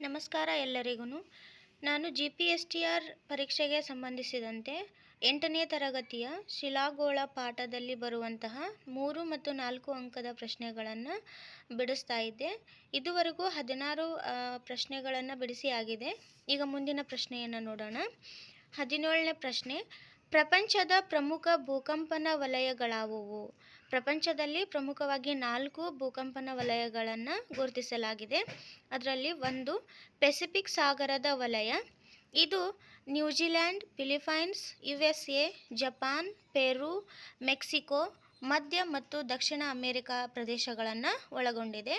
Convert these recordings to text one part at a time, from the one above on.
ನಮಸ್ಕಾರ ಎಲ್ಲರಿಗೂ ನಾನು G P S T R ಪರೀಕ್ಷೆಗೆ ಸಂಬಂಧಿಸಿದಂತೆ ಎಂಟನೇ ತರಗತಿಯ ಶಿಲಾಗೋಳ ಪಾಠದಲ್ಲಿ ಬರುವಂತಹ ಮೂರು ಮತ್ತು ನಾಲ್ಕು ಅಂಕದ ಪ್ರಶ್ನೆಗಳನ್ನು ಬಿಡಿಸ್ತಾ ಇದ್ದೆ. ಇದುವರೆಗೂ ಹದಿನಾರು ಪ್ರಶ್ನೆಗಳನ್ನು ಬಿಡಿಸಿ ಆಗಿದೆ. ಈಗ ಮುಂದಿನ ಪ್ರಶ್ನೆಯನ್ನು ನೋಡೋಣ. ಹದಿನೇಳನೇ ಪ್ರಶ್ನೆ, ಪ್ರಪಂಚದ ಪ್ರಮುಖ ಭೂಕಂಪನ ವಲಯಗಳಾವುವು? ಪ್ರಪಂಚದಲ್ಲಿ ಪ್ರಮುಖವಾಗಿ ನಾಲ್ಕು ಭೂಕಂಪನ ವಲಯಗಳನ್ನು ಗುರುತಿಸಲಾಗಿದೆ. ಅದರಲ್ಲಿ ಒಂದು ಪೆಸಿಫಿಕ್ ಸಾಗರದ ವಲಯ, ಇದು New Zealand Philippines U S A, Japan, Peru, Mexico, ಮಧ್ಯ ಮತ್ತು ದಕ್ಷಿಣ ಅಮೆರಿಕಾ ಪ್ರದೇಶಗಳನ್ನು ಒಳಗೊಂಡಿದೆ.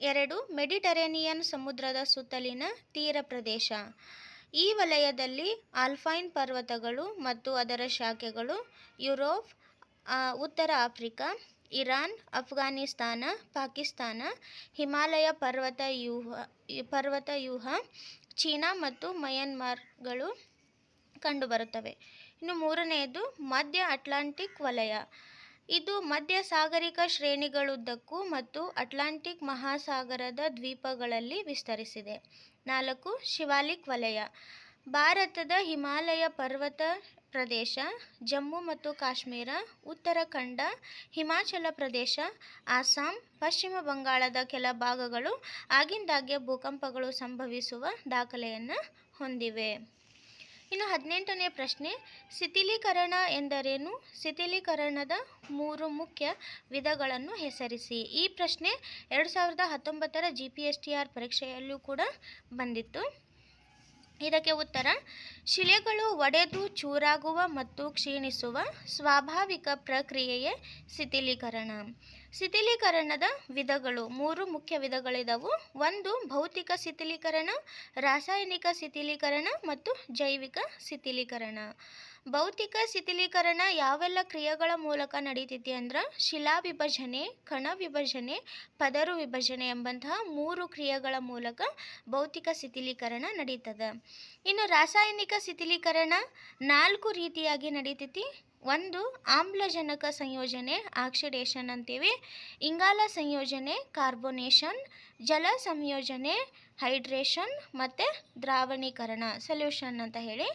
ಎರಡು, ಮೆಡಿಟರೇನಿಯನ್ ಸಮುದ್ರದ ಸುತ್ತಲಿನ ತೀರ ಪ್ರದೇಶ. ಈ ವಲಯದಲ್ಲಿ ಆಲ್ಫೈನ್ ಪರ್ವತಗಳು ಮತ್ತು ಅದರ ಶಾಖೆಗಳು ಯುರೋಪ್ ಉತ್ತರ ಆಫ್ರಿಕಾ, ಇರಾನ್, ಅಫ್ಘಾನಿಸ್ತಾನ, ಪಾಕಿಸ್ತಾನ, ಹಿಮಾಲಯ ಪರ್ವತ ಪರ್ವತ ಯೂಹ, ಚೀನಾ ಮತ್ತು ಮಯನ್ಮಾರ್ಗಳು ಕಂಡುಬರುತ್ತವೆ. ಇನ್ನು ಮೂರನೆಯದು ಮಧ್ಯ ಅಟ್ಲಾಂಟಿಕ್ ವಲಯ. ಇದು ಮಧ್ಯ ಸಾಗರಿಕ ಶ್ರೇಣಿಗಳುದ್ದಕ್ಕೂ ಮತ್ತು ಅಟ್ಲಾಂಟಿಕ್ ಮಹಾಸಾಗರದ ದ್ವೀಪಗಳಲ್ಲಿ ವಿಸ್ತರಿಸಿದೆ. ನಾಲ್ಕು ಶಿವಾಲಿಕ್ ವಲಯ. ಭಾರತದ ಹಿಮಾಲಯ ಪರ್ವತ ಪ್ರದೇಶ, ಜಮ್ಮು ಮತ್ತು ಕಾಶ್ಮೀರ ಉತ್ತರಾಖಂಡ ಹಿಮಾಚಲ ಪ್ರದೇಶ ಅಸ್ಸಾಂ ಪಶ್ಚಿಮ ಬಂಗಾಳದ ಕೆಲ ಭಾಗಗಳು ಆಗಿಂದಾಗ್ಗೆ ಭೂಕಂಪಗಳು ಸಂಭವಿಸುವ ದಾಖಲೆಯನ್ನು ಹೊಂದಿವೆ. ಇನ್ನು ಹದಿನೆಂಟನೇ ಪ್ರಶ್ನೆ, ಶಿಥಿಲೀಕರಣ ಎಂದರೇನು? ಶಿಥಿಲೀಕರಣದ ಮೂರು ಮುಖ್ಯ ವಿಧಗಳನ್ನು ಹೆಸರಿಸಿ. ಈ ಪ್ರಶ್ನೆ ಎರಡು ಸಾವಿರದ ಹತ್ತೊಂಬತ್ತರ G P S T R ಪರೀಕ್ಷೆಯಲ್ಲೂ ಕೂಡ ಬಂದಿತ್ತು. ಇದಕ್ಕೆ ಉತ್ತರ, ಶಿಲೆಗಳು ಒಡೆದು ಚೂರಾಗುವ ಮತ್ತು ಕ್ಷೀಣಿಸುವ ಸ್ವಾಭಾವಿಕ ಪ್ರಕ್ರಿಯೆಯೇ ಶಿಥಿಲೀಕರಣ. ಶಿಥಿಲೀಕರಣದ ವಿಧಗಳು ಮೂರು ಮುಖ್ಯ ವಿಧಗಳಿದವು. ಒಂದು, ಭೌತಿಕ ಶಿಥಿಲೀಕರಣ, ರಾಸಾಯನಿಕ ಶಿಥಿಲೀಕರಣ ಮತ್ತು ಜೈವಿಕ ಶಿಥಿಲೀಕರಣ. ಭೌತಿಕ ಶಿಥಿಲೀಕರಣ ಯಾವೆಲ್ಲ ಕ್ರಿಯೆಗಳ ಮೂಲಕ ನಡೀತೈತಿ ಅಂದ್ರೆ ಶಿಲಾ ವಿಭಜನೆ, ಕಣ ವಿಭಜನೆ, ಪದರು ವಿಭಜನೆ ಎಂಬಂತಹ ಮೂರು ಕ್ರಿಯೆಗಳ ಮೂಲಕ ಭೌತಿಕ ಶಿಥಿಲೀಕರಣ ನಡೀತದೆ. ಇನ್ನು ರಾಸಾಯನಿಕ ಶಿಥಿಲೀಕರಣ ನಾಲ್ಕು ರೀತಿಯಾಗಿ ನಡೀತೈತಿ. ಒಂದು, ಆಮ್ಲಜನಕ ಸಂಯೋಜನೆ, ಆಕ್ಸಿಡೇಷನ್ ಅಂತೀವಿ. ಇಂಗಾಲ ಸಂಯೋಜನೆ, ಕಾರ್ಬೋನೇಷನ್, ಜಲ ಸಂಯೋಜನೆ, ಹೈಡ್ರೇಷನ್ ಮತ್ತು ದ್ರಾವಣೀಕರಣ, ಸೊಲ್ಯೂಷನ್ ಅಂತ ಹೇಳಿ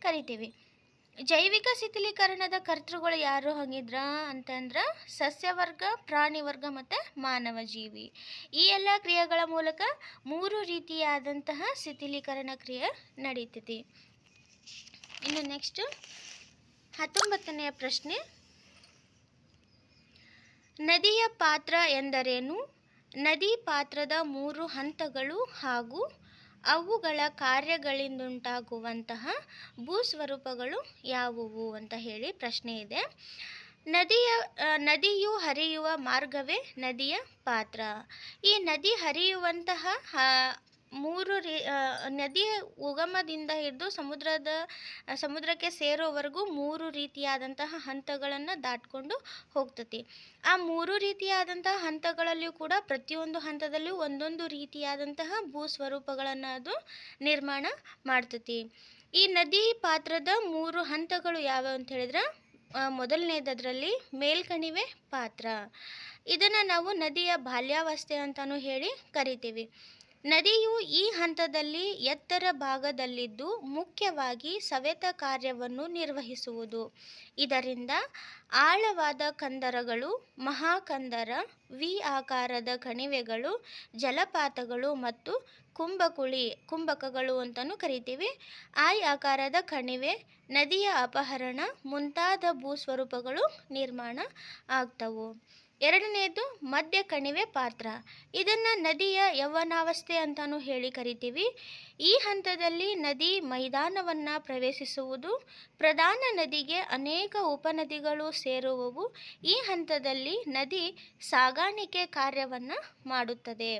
ಕರಿತೀವಿ. ಜೈವಿಕ ಶಿಥಿಲೀಕರಣದ ಕರ್ತೃಗಳು ಯಾರು ಹಂಗಿದ್ರ ಅಂತಂದ್ರೆ ಸಸ್ಯವರ್ಗ ಪ್ರಾಣಿ ವರ್ಗ ಮತ್ತು ಮಾನವ ಜೀವಿ ಈ ಎಲ್ಲ ಕ್ರಿಯೆಗಳ ಮೂಲಕ ಮೂರು ರೀತಿಯಾದಂತಹ ಶಿಥಿಲೀಕರಣ ಕ್ರಿಯೆ ನಡೀತೈತಿ. ಇನ್ನು ನೆಕ್ಸ್ಟ್ ಹತ್ತೊಂಬತ್ತನೆಯ ಪ್ರಶ್ನೆ. ನದಿಯ ಪಾತ್ರ ಎಂದರೇನು? ನದಿ ಪಾತ್ರದ ಮೂರು ಹಂತಗಳು ಹಾಗೂ ಅವುಗಳ ಕಾರ್ಯಗಳಿಂದುಂಟಾಗುವಂತಹ ಭೂಸ್ವರೂಪಗಳು ಯಾವುವು ಅಂತ ಹೇಳಿ ಪ್ರಶ್ನೆ ಇದೆ. ನದಿಯ ನದಿಯು ಹರಿಯುವ ಮಾರ್ಗವೇ ನದಿಯ ಪಾತ್ರ. ಈ ನದಿ ಹರಿಯುವಂತಹ ಮೂರು ರೀ ನದಿ ಉಗಮದಿಂದ ಹಿಡಿದು ಸಮುದ್ರದ ಸಮುದ್ರಕ್ಕೆ ಸೇರೋವರೆಗೂ ಮೂರು ರೀತಿಯಾದಂತಹ ಹಂತಗಳನ್ನು ದಾಟ್ಕೊಂಡು ಹೋಗ್ತತಿ. ಆ ಮೂರು ರೀತಿಯಾದಂತಹ ಹಂತಗಳಲ್ಲಿಯೂ ಕೂಡ ಪ್ರತಿಯೊಂದು ಹಂತದಲ್ಲೂ ಒಂದೊಂದು ರೀತಿಯಾದಂತಹ ಭೂ ಸ್ವರೂಪಗಳನ್ನು ಅದು ನಿರ್ಮಾಣ ಮಾಡ್ತತಿ. ಈ ನದಿ ಪಾತ್ರದ ಮೂರು ಹಂತಗಳು ಯಾವ್ಯಾವ ಅಂತ ಹೇಳಿದ್ರೆ ಮೊದಲನೇದರಲ್ಲಿ ಮೇಲ್ಕಣಿವೆ ಪಾತ್ರ. ಇದನ್ನು ನಾವು ನದಿಯ ಬಾಲ್ಯಾವಸ್ಥೆ ಅಂತಲೂ ಹೇಳಿ ಕರಿತೀವಿ. ನದಿಯು ಈ ಹಂತದಲ್ಲಿ ಎತ್ತರ ಭಾಗದಲ್ಲಿದ್ದು ಮುಖ್ಯವಾಗಿ ಸವೆತ ಕಾರ್ಯವನ್ನು ನಿರ್ವಹಿಸುವುದು. ಇದರಿಂದ ಆಳವಾದ ಕಂದರಗಳು, ಮಹಾಕಂದರ, ವಿ ಆಕಾರದ ಕಣಿವೆಗಳು, ಜಲಪಾತಗಳು ಮತ್ತು ಕುಂಭಕುಳಿ, ಕುಂಭಕಗಳು ಅಂತಲೂ ಕರಿತೀವಿ. ಆಯ್ ಆಕಾರದ ಕಣಿವೆ, ನದಿಯ ಅಪಹರಣ ಮುಂತಾದ ಭೂಸ್ವರೂಪಗಳು ನಿರ್ಮಾಣ ಆಗ್ತವು. ಎರಡನೆಯದು ಮಧ್ಯ ಕಣಿವೆ ಪಾತ್ರ. ಇದನ್ನು ನದಿಯ ಯೌವನಾವಸ್ಥೆ ಅಂತಲೂ ಹೇಳಿ ಕರಿತೀವಿ. ಈ ಹಂತದಲ್ಲಿ ನದಿ ಮೈದಾನವನ್ನು ಪ್ರವೇಶಿಸುವುದು, ಪ್ರಧಾನ ನದಿಗೆ ಅನೇಕ ಉಪನದಿಗಳು ಸೇರುವವು. ಈ ಹಂತದಲ್ಲಿ ನದಿ ಸಾಗಾಣಿಕೆ ಕಾರ್ಯವನ್ನು ಮಾಡುತ್ತದೆ.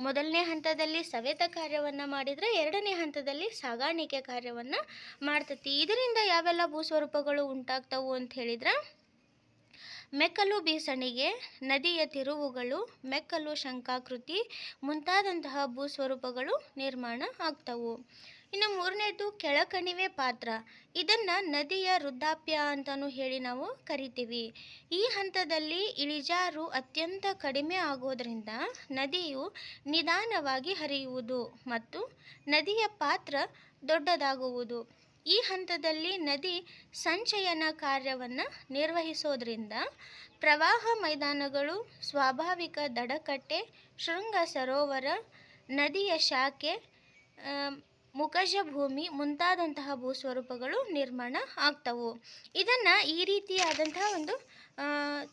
ಮೊದಲನೇ ಹಂತದಲ್ಲಿ ಸವೆತ ಕಾರ್ಯವನ್ನು ಮಾಡಿದರೆ ಎರಡನೇ ಹಂತದಲ್ಲಿ ಸಾಗಾಣಿಕೆ ಕಾರ್ಯವನ್ನು ಮಾಡ್ತತಿ. ಇದರಿಂದ ಯಾವೆಲ್ಲ ಭೂಸ್ವರೂಪಗಳು ಉಂಟಾಗ್ತವು ಅಂತ ಹೇಳಿದ್ರೆ ಮೆಕ್ಕಲು ಬೀಸಣಿಗೆ, ನದಿಯ ತಿರುವುಗಳು, ಮೆಕ್ಕಲು ಶಂಕಾಕೃತಿ ಮುಂತಾದಂತಹ ಭೂಸ್ವರೂಪಗಳು ನಿರ್ಮಾಣ ಆಗ್ತವು. ಇನ್ನು ಮೂರನೇದು ಕೆಳಕಣಿವೆ ಪಾತ್ರ. ಇದನ್ನು ನದಿಯ ವೃದ್ಧಾಪ್ಯ ಅಂತಲೂ ಹೇಳಿ ನಾವು ಕರಿತೀವಿ. ಈ ಹಂತದಲ್ಲಿ ಇಳಿಜಾರು ಅತ್ಯಂತ ಕಡಿಮೆ ಆಗೋದರಿಂದ ನದಿಯು ನಿಧಾನವಾಗಿ ಹರಿಯುವುದು ಮತ್ತು ನದಿಯ ಪಾತ್ರ ದೊಡ್ಡದಾಗುವುದು. ಈ ಹಂತದಲ್ಲಿ ನದಿ ಸಂಚಯನ ಕಾರ್ಯವನ್ನು ನಿರ್ವಹಿಸೋದ್ರಿಂದ ಪ್ರವಾಹ ಮೈದಾನಗಳು, ಸ್ವಾಭಾವಿಕ ದಡಕಟ್ಟೆ, ಶೃಂಗ ಸರೋವರ, ನದಿಯ ಶಾಖೆ ಮುಖಜ ಭೂಮಿ ಮುಂತಾದಂತಹ ಭೂಸ್ವರೂಪಗಳು ನಿರ್ಮಾಣ ಆಗ್ತವು. ಇದನ್ನು ಈ ರೀತಿಯಾದಂತಹ ಒಂದು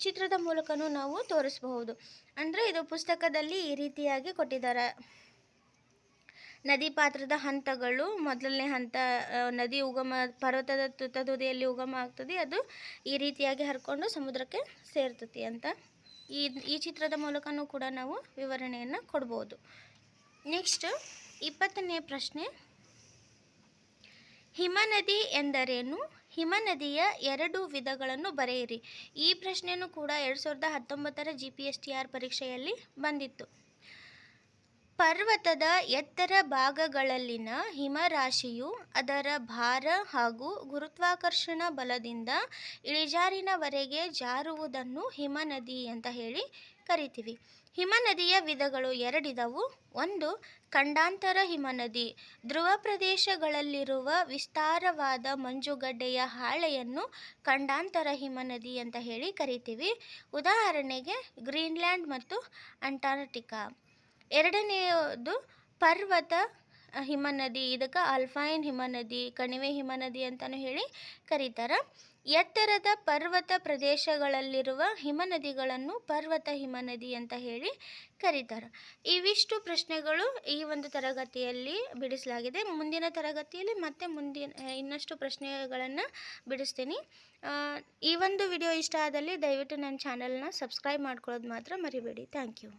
ಚಿತ್ರದ ಮೂಲಕನೂ ನಾವು ತೋರಿಸಬಹುದು. ಅಂದರೆ ಇದು ಪುಸ್ತಕದಲ್ಲಿ ಈ ರೀತಿಯಾಗಿ ಕೊಟ್ಟಿದ್ದಾರೆ. ನದಿ ಪಾತ್ರದ ಹಂತಗಳು ಮೊದಲನೇ ಹಂತ ನದಿ ಉಗಮ, ಪರ್ವತದ ತುತ್ತ ತುದಿಯಲ್ಲಿ ಉಗಮ ಆಗ್ತದೆ. ಅದು ಈ ರೀತಿಯಾಗಿ ಹರ್ಕೊಂಡು ಸಮುದ್ರಕ್ಕೆ ಸೇರ್ತತಿ ಅಂತ ಈ ಈ ಚಿತ್ರದ ಮೂಲಕನೂ ಕೂಡ ನಾವು ವಿವರಣೆಯನ್ನು ಕೊಡ್ಬೋದು. ನೆಕ್ಸ್ಟ್ ಇಪ್ಪತ್ತನೇ ಪ್ರಶ್ನೆ. ಹಿಮನದಿ ಎಂದರೇನು? ಹಿಮ ನದಿಯ ಎರಡು ವಿಧಗಳನ್ನು ಬರೆಯಿರಿ. ಈ ಪ್ರಶ್ನೆಯೂ ಕೂಡ ಎರಡು ಸಾವಿರದ ಹತ್ತೊಂಬತ್ತರ G P S T R ಪರೀಕ್ಷೆಯಲ್ಲಿ ಬಂದಿತ್ತು. ಪರ್ವತದ ಎತ್ತರ ಭಾಗಗಳಲ್ಲಿನ ಹಿಮರಾಶಿಯು ಅದರ ಭಾರ ಹಾಗೂ ಗುರುತ್ವಾಕರ್ಷಣ ಬಲದಿಂದ ಇಳಿಜಾರಿನವರೆಗೆ ಜಾರುವುದನ್ನು ಹಿಮನದಿ ಅಂತ ಹೇಳಿ ಕರಿತೀವಿ. ಹಿಮನದಿಯ ವಿಧಗಳು ಎರಡಿದವು. ಒಂದು, ಖಂಡಾಂತರ ಹಿಮನದಿ. ಧ್ರುವ ಪ್ರದೇಶಗಳಲ್ಲಿರುವ ವಿಸ್ತಾರವಾದ ಮಂಜುಗಡ್ಡೆಯ ಹಾಳೆಯನ್ನು ಖಂಡಾಂತರ ಹಿಮನದಿ ಅಂತ ಹೇಳಿ ಕರಿತೀವಿ. ಉದಾಹರಣೆಗೆ ಗ್ರೀನ್ಲ್ಯಾಂಡ್ ಮತ್ತು ಅಂಟಾರ್ಟಿಕಾ ಎರಡನೆಯದು ಪರ್ವತ ಹಿಮನದಿ. ಇದಕ್ಕೆ ಅಲ್ಫೈನ್ ಹಿಮನದಿ, ಕಣಿವೆ ಹಿಮನದಿ ಅಂತಲೂ ಹೇಳಿ ಕರೀತಾರೆ. ಎತ್ತರದ ಪರ್ವತ ಪ್ರದೇಶಗಳಲ್ಲಿರುವ ಹಿಮನದಿಗಳನ್ನು ಪರ್ವತ ಹಿಮನದಿ ಅಂತ ಹೇಳಿ ಕರೀತಾರೆ. ಇವಿಷ್ಟು ಪ್ರಶ್ನೆಗಳು ಈ ಒಂದು ತರಗತಿಯಲ್ಲಿ ಬಿಡಿಸಲಾಗಿದೆ. ಮುಂದಿನ ತರಗತಿಯಲ್ಲಿ ಮತ್ತೆ ಮುಂದಿನ ಇನ್ನಷ್ಟು ಪ್ರಶ್ನೆಗಳನ್ನು ಬಿಡಿಸ್ತೀನಿ. ಈ ಒಂದು ವಿಡಿಯೋ ಇಷ್ಟ ಆದಲ್ಲಿ ದಯವಿಟ್ಟು ನನ್ನ ಚಾನಲ್ನ ಸಬ್ಸ್ಕ್ರೈಬ್ ಮಾಡ್ಕೊಳ್ಳೋದು ಮಾತ್ರ ಮರಿಬೇಡಿ. Thank you.